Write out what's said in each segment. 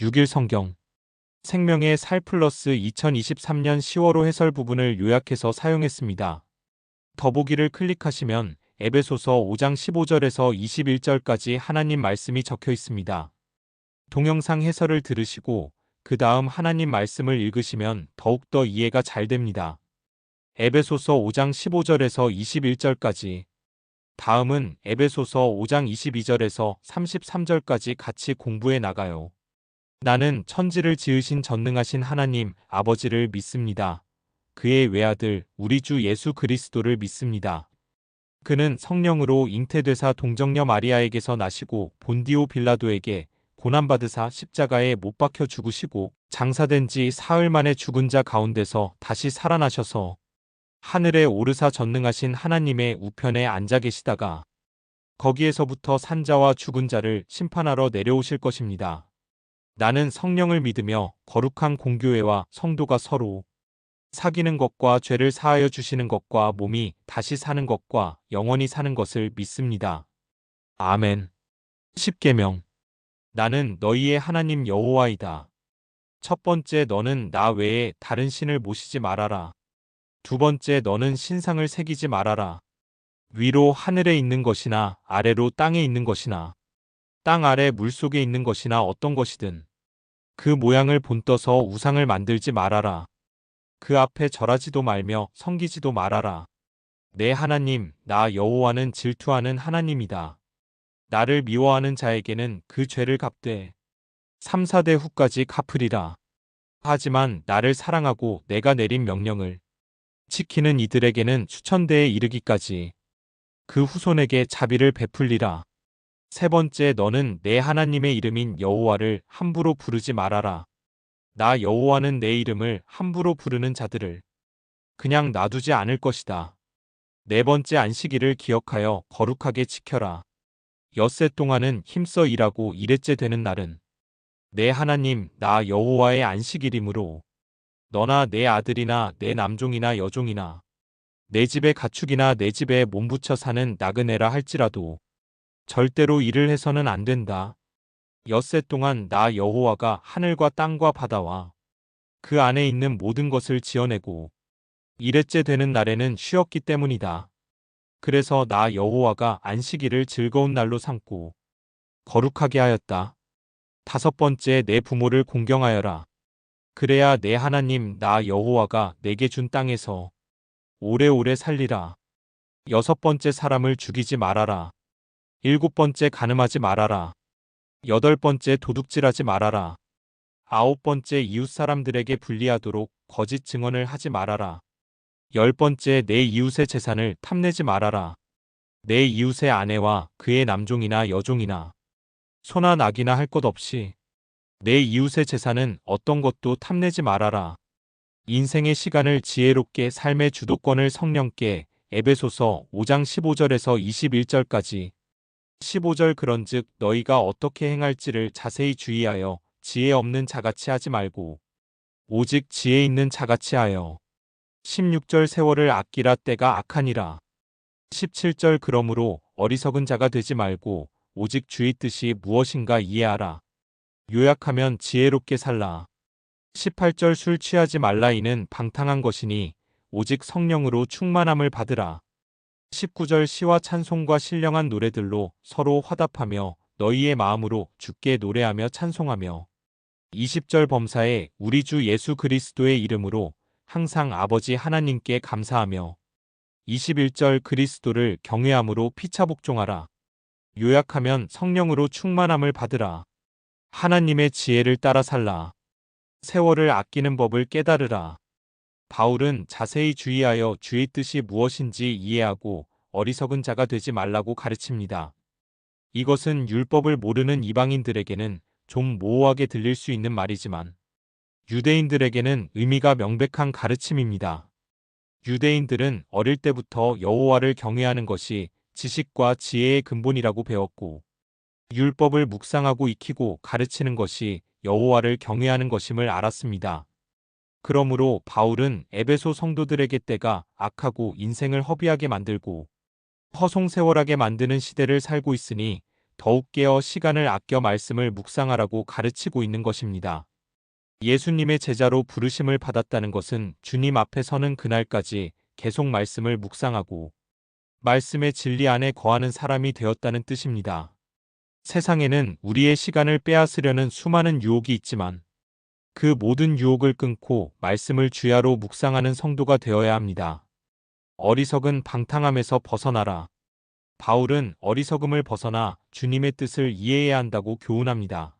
6일 성경 생명의 살 플러스 2023년 10월호 해설 부분을 요약해서 사용했습니다. 더보기를 클릭하시면 에베소서 5장 15절에서 21절까지 하나님 말씀이 적혀 있습니다. 동영상 해설을 들으시고 그 다음 하나님 말씀을 읽으시면 더욱더 이해가 잘 됩니다. 에베소서 5장 15절에서 21절까지 다음은 에베소서 5장 22절에서 33절까지 같이 공부해 나가요. 나는 천지를 지으신 전능하신 하나님 아버지를 믿습니다. 그의 외아들 우리 주 예수 그리스도를 믿습니다. 그는 성령으로 잉태되사 동정녀 마리아에게서 나시고 본디오 빌라도에게 고난받으사 십자가에 못 박혀 죽으시고 장사된 지 사흘 만에 죽은 자 가운데서 다시 살아나셔서 하늘에 오르사 전능하신 하나님의 우편에 앉아 계시다가 거기에서부터 산자와 죽은 자를 심판하러 내려오실 것입니다. 나는 성령을 믿으며 거룩한 공교회와 성도가 서로 사귀는 것과 죄를 사하여 주시는 것과 몸이 다시 사는 것과 영원히 사는 것을 믿습니다. 아멘. 10계명 나는 너희의 하나님 여호와이다. 첫 번째 너는 나 외에 다른 신을 모시지 말아라. 두 번째 너는 신상을 새기지 말아라. 위로 하늘에 있는 것이나 아래로 땅에 있는 것이나 땅 아래 물 속에 있는 것이나 어떤 것이든 그 모양을 본떠서 우상을 만들지 말아라. 그 앞에 절하지도 말며 섬기지도 말아라. 내 하나님, 나 여호와는 질투하는 하나님이다. 나를 미워하는 자에게는 그 죄를 갚되 3, 4대 후까지 갚으리라. 하지만 나를 사랑하고 내가 내린 명령을 지키는 이들에게는 추천대에 이르기까지 그 후손에게 자비를 베풀리라. 세 번째 너는 내 하나님의 이름인 여호와를 함부로 부르지 말아라. 나 여호와는 내 이름을 함부로 부르는 자들을 그냥 놔두지 않을 것이다. 네 번째 안식일을 기억하여 거룩하게 지켜라. 엿새 동안은 힘써 일하고 일회째 되는 날은 내 하나님 나 여호와의 안식일이므로 너나 내 아들이나 내 남종이나 여종이나 내 집의 가축이나 내 집에 몸붙여 사는 나그네라 할지라도 절대로 일을 해서는 안 된다. 엿새 동안 나 여호와가 하늘과 땅과 바다와 그 안에 있는 모든 것을 지어내고 일회째 되는 날에는 쉬었기 때문이다. 그래서 나 여호와가 안식일을 즐거운 날로 삼고 거룩하게 하였다. 다섯 번째 내 부모를 공경하여라. 그래야 내 하나님 나 여호와가 내게 준 땅에서 오래오래 살리라. 여섯 번째 사람을 죽이지 말아라. 일곱 번째 가늠하지 말아라. 여덟 번째 도둑질하지 말아라. 아홉 번째 이웃 사람들에게 불리하도록 거짓 증언을 하지 말아라. 열 번째 내 이웃의 재산을 탐내지 말아라. 내 이웃의 아내와 그의 남종이나 여종이나 소나 낙이나 할 것 없이 내 이웃의 재산은 어떤 것도 탐내지 말아라. 인생의 시간을 지혜롭게 삶의 주도권을 성령께 에베소서 5장 15절에서 21절까지 15절 그런즉 너희가 어떻게 행할지를 자세히 주의하여 지혜 없는 자같이 하지 말고 오직 지혜 있는 자같이 하여 16절 세월을 아끼라 때가 악하니라. 17절 그러므로 어리석은 자가 되지 말고 오직 주의 뜻이 무엇인가 이해하라. 요약하면 지혜롭게 살라. 18절 술 취하지 말라 이는 방탕한 것이니 오직 성령으로 충만함을 받으라 19절 시와 찬송과 신령한 노래들로 서로 화답하며 너희의 마음으로 주께 노래하며 찬송하며 20절 범사에 우리 주 예수 그리스도의 이름으로 항상 아버지 하나님께 감사하며 21절 그리스도를 경외함으로 피차 복종하라. 요약하면 성령으로 충만함을 받으라. 하나님의 지혜를 따라 살라. 세월을 아끼는 법을 깨달으라. 바울은 자세히 주의하여 주의 뜻이 무엇인지 이해하고 어리석은 자가 되지 말라고 가르칩니다. 이것은 율법을 모르는 이방인들에게는 좀 모호하게 들릴 수 있는 말이지만 유대인들에게는 의미가 명백한 가르침입니다. 유대인들은 어릴 때부터 여호와를 경외하는 것이 지식과 지혜의 근본이라고 배웠고 율법을 묵상하고 익히고 가르치는 것이 여호와를 경외하는 것임을 알았습니다. 그러므로 바울은 에베소 성도들에게 때가 악하고 인생을 허비하게 만들고 허송세월하게 만드는 시대를 살고 있으니 더욱 깨어 시간을 아껴 말씀을 묵상하라고 가르치고 있는 것입니다. 예수님의 제자로 부르심을 받았다는 것은 주님 앞에 서는 그날까지 계속 말씀을 묵상하고 말씀의 진리 안에 거하는 사람이 되었다는 뜻입니다. 세상에는 우리의 시간을 빼앗으려는 수많은 유혹이 있지만 그 모든 유혹을 끊고 말씀을 주야로 묵상하는 성도가 되어야 합니다. 어리석은 방탕함에서 벗어나라. 바울은 어리석음을 벗어나 주님의 뜻을 이해해야 한다고 교훈합니다.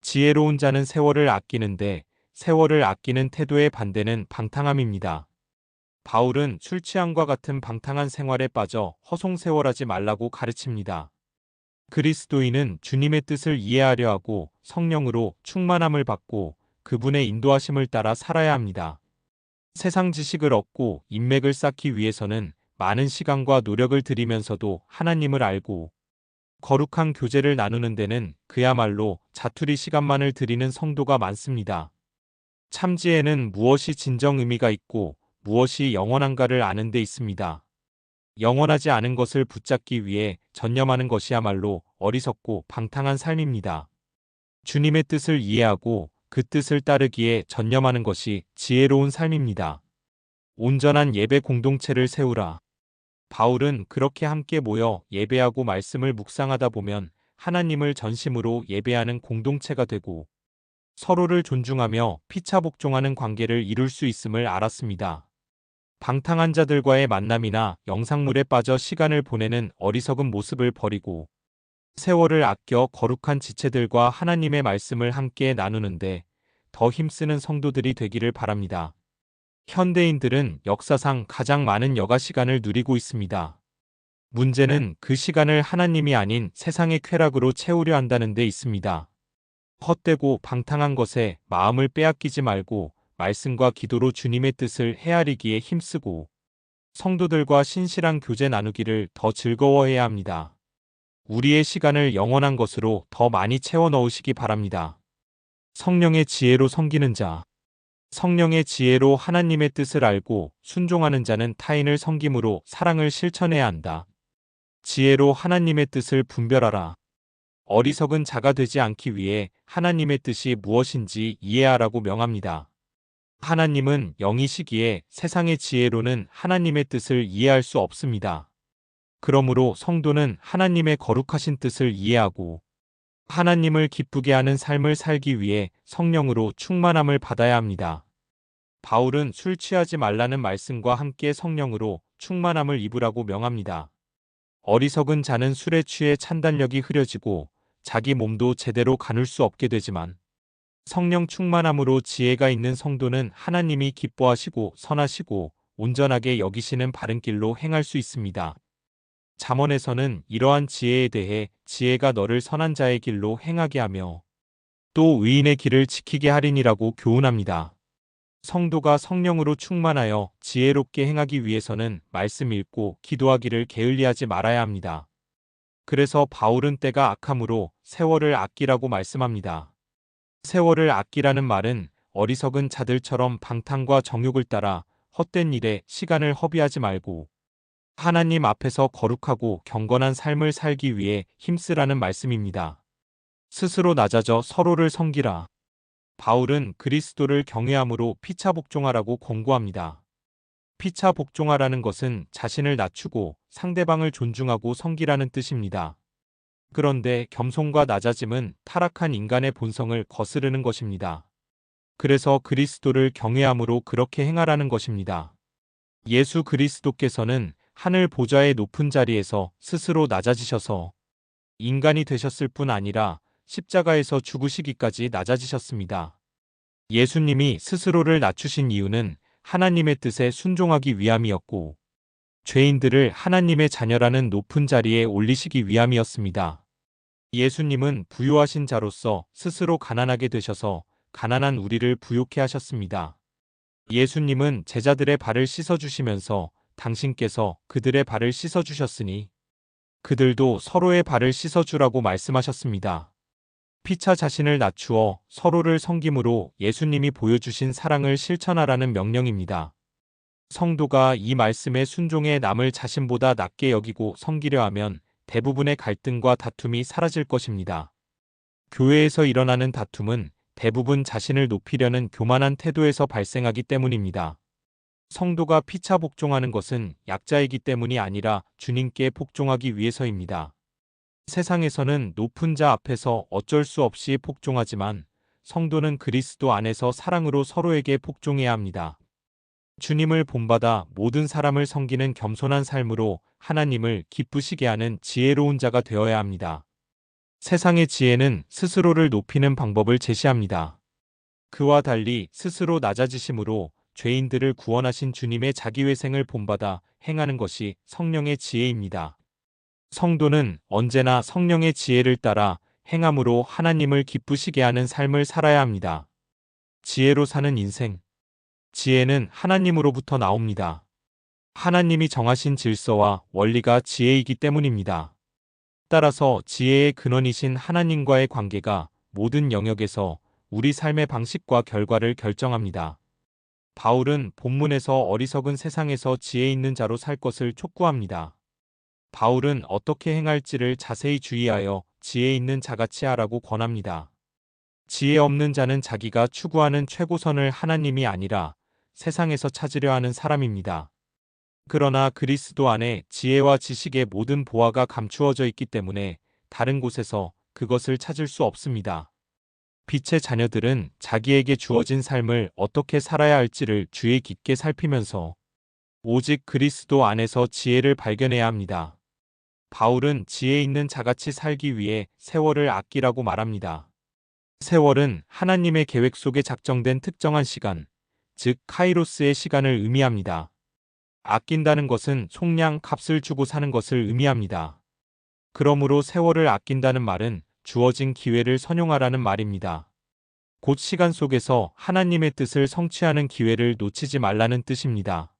지혜로운 자는 세월을 아끼는데 세월을 아끼는 태도의 반대는 방탕함입니다. 바울은 술 취함과 같은 방탕한 생활에 빠져 허송세월하지 말라고 가르칩니다. 그리스도인은 주님의 뜻을 이해하려 하고 성령으로 충만함을 받고 그분의 인도하심을 따라 살아야 합니다. 세상 지식을 얻고 인맥을 쌓기 위해서는 많은 시간과 노력을 들이면서도 하나님을 알고 거룩한 교제를 나누는 데는 그야말로 자투리 시간만을 들이는 성도가 많습니다. 참지에는 무엇이 진정 의미가 있고 무엇이 영원한가를 아는 데 있습니다. 영원하지 않은 것을 붙잡기 위해 전념하는 것이야말로 어리석고 방탕한 삶입니다. 주님의 뜻을 이해하고 그 뜻을 따르기에 전념하는 것이 지혜로운 삶입니다. 온전한 예배 공동체를 세우라. 바울은 그렇게 함께 모여 예배하고 말씀을 묵상하다 보면 하나님을 전심으로 예배하는 공동체가 되고 서로를 존중하며 피차복종하는 관계를 이룰 수 있음을 알았습니다. 방탕한 자들과의 만남이나 영상물에 빠져 시간을 보내는 어리석은 모습을 버리고 세월을 아껴 거룩한 지체들과 하나님의 말씀을 함께 나누는데 더 힘쓰는 성도들이 되기를 바랍니다. 현대인들은 역사상 가장 많은 여가 시간을 누리고 있습니다. 문제는 그 시간을 하나님이 아닌 세상의 쾌락으로 채우려 한다는 데 있습니다. 헛되고 방탕한 것에 마음을 빼앗기지 말고 말씀과 기도로 주님의 뜻을 헤아리기에 힘쓰고 성도들과 신실한 교제 나누기를 더 즐거워해야 합니다. 우리의 시간을 영원한 것으로 더 많이 채워 넣으시기 바랍니다. 성령의 지혜로 섬기는 자. 성령의 지혜로 하나님의 뜻을 알고 순종하는 자는 타인을 섬김으로 사랑을 실천해야 한다. 지혜로 하나님의 뜻을 분별하라. 어리석은 자가 되지 않기 위해 하나님의 뜻이 무엇인지 이해하라고 명합니다. 하나님은 영이시기에 세상의 지혜로는 하나님의 뜻을 이해할 수 없습니다. 그러므로 성도는 하나님의 거룩하신 뜻을 이해하고 하나님을 기쁘게 하는 삶을 살기 위해 성령으로 충만함을 받아야 합니다. 바울은 술 취하지 말라는 말씀과 함께 성령으로 충만함을 입으라고 명합니다. 어리석은 자는 술에 취해 찬단력이 흐려지고 자기 몸도 제대로 가눌 수 없게 되지만 성령 충만함으로 지혜가 있는 성도는 하나님이 기뻐하시고 선하시고 온전하게 여기시는 바른 길로 행할 수 있습니다. 잠언에서는 이러한 지혜에 대해 지혜가 너를 선한 자의 길로 행하게 하며 또 의인의 길을 지키게 하리니라고 교훈합니다. 성도가 성령으로 충만하여 지혜롭게 행하기 위해서는 말씀 읽고 기도하기를 게을리하지 말아야 합니다. 그래서 바울은 때가 악함으로 세월을 아끼라고 말씀합니다. 세월을 아끼라는 말은 어리석은 자들처럼 방탕과 정욕을 따라 헛된 일에 시간을 허비하지 말고 하나님 앞에서 거룩하고 경건한 삶을 살기 위해 힘쓰라는 말씀입니다. 스스로 낮아져 서로를 섬기라. 바울은 그리스도를 경외함으로 피차 복종하라고 권고합니다. 피차 복종하라는 것은 자신을 낮추고 상대방을 존중하고 섬기라는 뜻입니다. 그런데 겸손과 낮아짐은 타락한 인간의 본성을 거스르는 것입니다. 그래서 그리스도를 경외함으로 그렇게 행하라는 것입니다. 예수 그리스도께서는 하늘 보좌의 높은 자리에서 스스로 낮아지셔서 인간이 되셨을 뿐 아니라 십자가에서 죽으시기까지 낮아지셨습니다. 예수님이 스스로를 낮추신 이유는 하나님의 뜻에 순종하기 위함이었고 죄인들을 하나님의 자녀라는 높은 자리에 올리시기 위함이었습니다. 예수님은 부유하신 자로서 스스로 가난하게 되셔서 가난한 우리를 부욕해 하셨습니다. 예수님은 제자들의 발을 씻어주시면서 당신께서 그들의 발을 씻어주셨으니 그들도 서로의 발을 씻어주라고 말씀하셨습니다. 피차 자신을 낮추어 서로를 섬김으로 예수님이 보여주신 사랑을 실천하라는 명령입니다. 성도가 이 말씀에 순종해 남을 자신보다 낮게 여기고 섬기려 하면 대부분의 갈등과 다툼이 사라질 것입니다. 교회에서 일어나는 다툼은 대부분 자신을 높이려는 교만한 태도에서 발생하기 때문입니다. 성도가 피차 복종하는 것은 약자이기 때문이 아니라 주님께 복종하기 위해서입니다. 세상에서는 높은 자 앞에서 어쩔 수 없이 복종하지만 성도는 그리스도 안에서 사랑으로 서로에게 복종해야 합니다. 주님을 본받아 모든 사람을 섬기는 겸손한 삶으로 하나님을 기쁘시게 하는 지혜로운 자가 되어야 합니다. 세상의 지혜는 스스로를 높이는 방법을 제시합니다. 그와 달리 스스로 낮아지심으로 죄인들을 구원하신 주님의 자기회생을 본받아 행하는 것이 성령의 지혜입니다. 성도는 언제나 성령의 지혜를 따라 행함으로 하나님을 기쁘시게 하는 삶을 살아야 합니다. 지혜로 사는 인생. 지혜는 하나님으로부터 나옵니다. 하나님이 정하신 질서와 원리가 지혜이기 때문입니다. 따라서 지혜의 근원이신 하나님과의 관계가 모든 영역에서 우리 삶의 방식과 결과를 결정합니다. 바울은 본문에서 어리석은 세상에서 지혜 있는 자로 살 것을 촉구합니다. 바울은 어떻게 행할지를 자세히 주의하여 지혜 있는 자같이 하라고 권합니다. 지혜 없는 자는 자기가 추구하는 최고선을 하나님이 아니라 세상에서 찾으려 하는 사람입니다. 그러나 그리스도 안에 지혜와 지식의 모든 보화가 감추어져 있기 때문에 다른 곳에서 그것을 찾을 수 없습니다. 빛의 자녀들은 자기에게 주어진 삶을 어떻게 살아야 할지를 주의 깊게 살피면서 오직 그리스도 안에서 지혜를 발견해야 합니다. 바울은 지혜 있는 자같이 살기 위해 세월을 아끼라고 말합니다. 세월은 하나님의 계획 속에 작정된 특정한 시간, 즉 카이로스의 시간을 의미합니다. 아낀다는 것은 속량 값을 주고 사는 것을 의미합니다. 그러므로 세월을 아낀다는 말은 주어진 기회를 선용하라는 말입니다. 곧 시간 속에서 하나님의 뜻을 성취하는 기회를 놓치지 말라는 뜻입니다.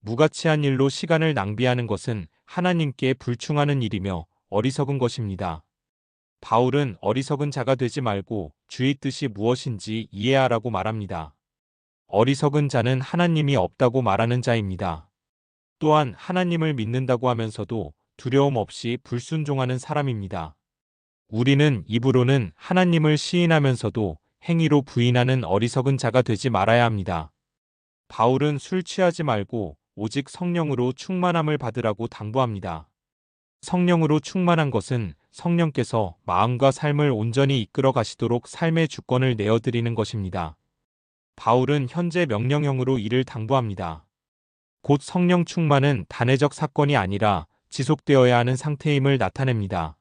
무가치한 일로 시간을 낭비하는 것은 하나님께 불충하는 일이며 어리석은 것입니다. 바울은 어리석은 자가 되지 말고 주의 뜻이 무엇인지 이해하라고 말합니다. 어리석은 자는 하나님이 없다고 말하는 자입니다. 또한 하나님을 믿는다고 하면서도 두려움 없이 불순종하는 사람입니다. 우리는 입으로는 하나님을 시인하면서도 행위로 부인하는 어리석은 자가 되지 말아야 합니다. 바울은 술 취하지 말고 오직 성령으로 충만함을 받으라고 당부합니다. 성령으로 충만한 것은 성령께서 마음과 삶을 온전히 이끌어 가시도록 삶의 주권을 내어드리는 것입니다. 바울은 현재 명령형으로 이를 당부합니다. 곧 성령 충만은 단회적 사건이 아니라 지속되어야 하는 상태임을 나타냅니다.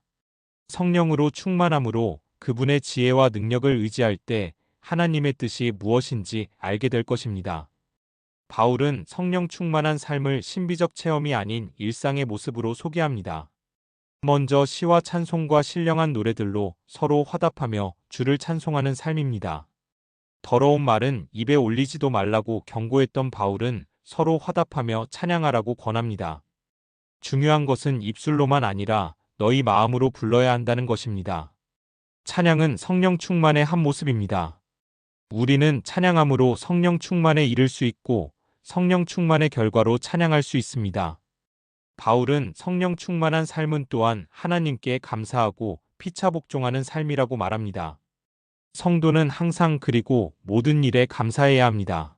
성령으로 충만함으로 그분의 지혜와 능력을 의지할 때 하나님의 뜻이 무엇인지 알게 될 것입니다. 바울은 성령 충만한 삶을 신비적 체험이 아닌 일상의 모습으로 소개합니다. 먼저 시와 찬송과 신령한 노래들로 서로 화답하며 주를 찬송하는 삶입니다. 더러운 말은 입에 올리지도 말라고 경고했던 바울은 서로 화답하며 찬양하라고 권합니다. 중요한 것은 입술로만 아니라 너희 마음으로 불러야 한다는 것입니다. 찬양은 성령 충만의 한 모습입니다. 우리는 찬양함으로 성령 충만에 이를 수 있고 성령 충만의 결과로 찬양할 수 있습니다. 바울은 성령 충만한 삶은 또한 하나님께 감사하고 피차 복종하는 삶이라고 말합니다. 성도는 항상 그리고 모든 일에 감사해야 합니다.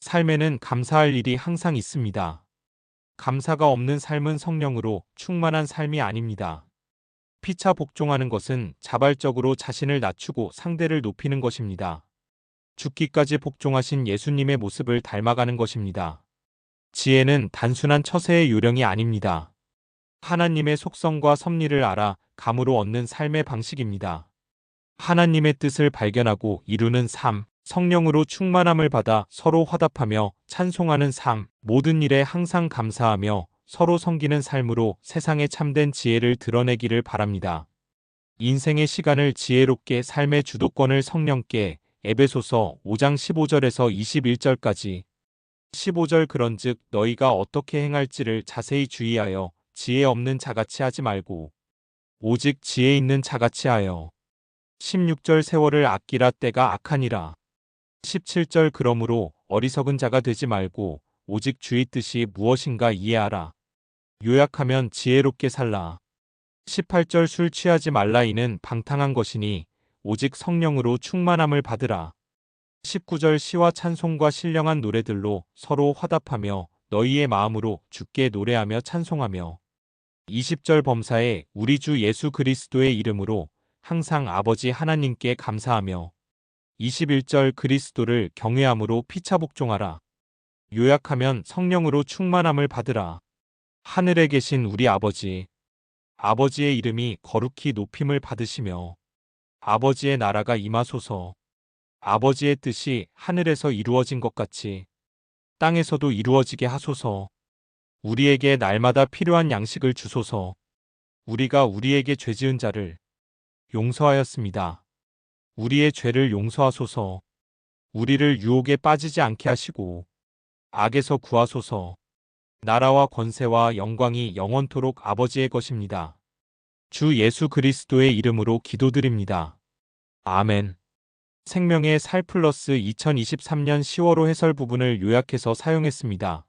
삶에는 감사할 일이 항상 있습니다. 감사가 없는 삶은 성령으로 충만한 삶이 아닙니다. 피차 복종하는 것은 자발적으로 자신을 낮추고 상대를 높이는 것입니다. 죽기까지 복종하신 예수님의 모습을 닮아가는 것입니다. 지혜는 단순한 처세의 요령이 아닙니다. 하나님의 속성과 섭리를 알아 감으로 얻는 삶의 방식입니다. 하나님의 뜻을 발견하고 이루는 삶, 성령으로 충만함을 받아 서로 화답하며 찬송하는 삶, 모든 일에 항상 감사하며 서로 섬기는 삶으로 세상에 참된 지혜를 드러내기를 바랍니다. 인생의 시간을 지혜롭게 삶의 주도권을 성령께 에베소서 5장 15절에서 21절까지. 15절 그런즉 너희가 어떻게 행할지를 자세히 주의하여 지혜 없는 자같이 하지 말고 오직 지혜 있는 자같이 하여. 16절 세월을 아끼라 때가 악하니라 17절 그러므로 어리석은 자가 되지 말고 오직 주의 뜻이 무엇인가 이해하라. 요약하면 지혜롭게 살라. 18절 술 취하지 말라 이는 방탕한 것이니 오직 성령으로 충만함을 받으라. 19절 시와 찬송과 신령한 노래들로 서로 화답하며 너희의 마음으로 주께 노래하며 찬송하며. 20절 범사에 우리 주 예수 그리스도의 이름으로 항상 아버지 하나님께 감사하며 21절 그리스도를 경외함으로 피차 복종하라. 요약하면 성령으로 충만함을 받으라. 하늘에 계신 우리 아버지. 아버지의 이름이 거룩히 높임을 받으시며 아버지의 나라가 임하소서. 아버지의 뜻이 하늘에서 이루어진 것 같이 땅에서도 이루어지게 하소서. 우리에게 날마다 필요한 양식을 주소서. 우리가 우리에게 죄 지은 자를 용서하였습니다. 우리의 죄를 용서하소서. 우리를 유혹에 빠지지 않게 하시고 악에서 구하소서. 나라와 권세와 영광이 영원토록 아버지의 것입니다. 주 예수 그리스도의 이름으로 기도드립니다. 아멘. 생명의 살 플러스 2023년 10월호 해설 부분을 요약해서 사용했습니다.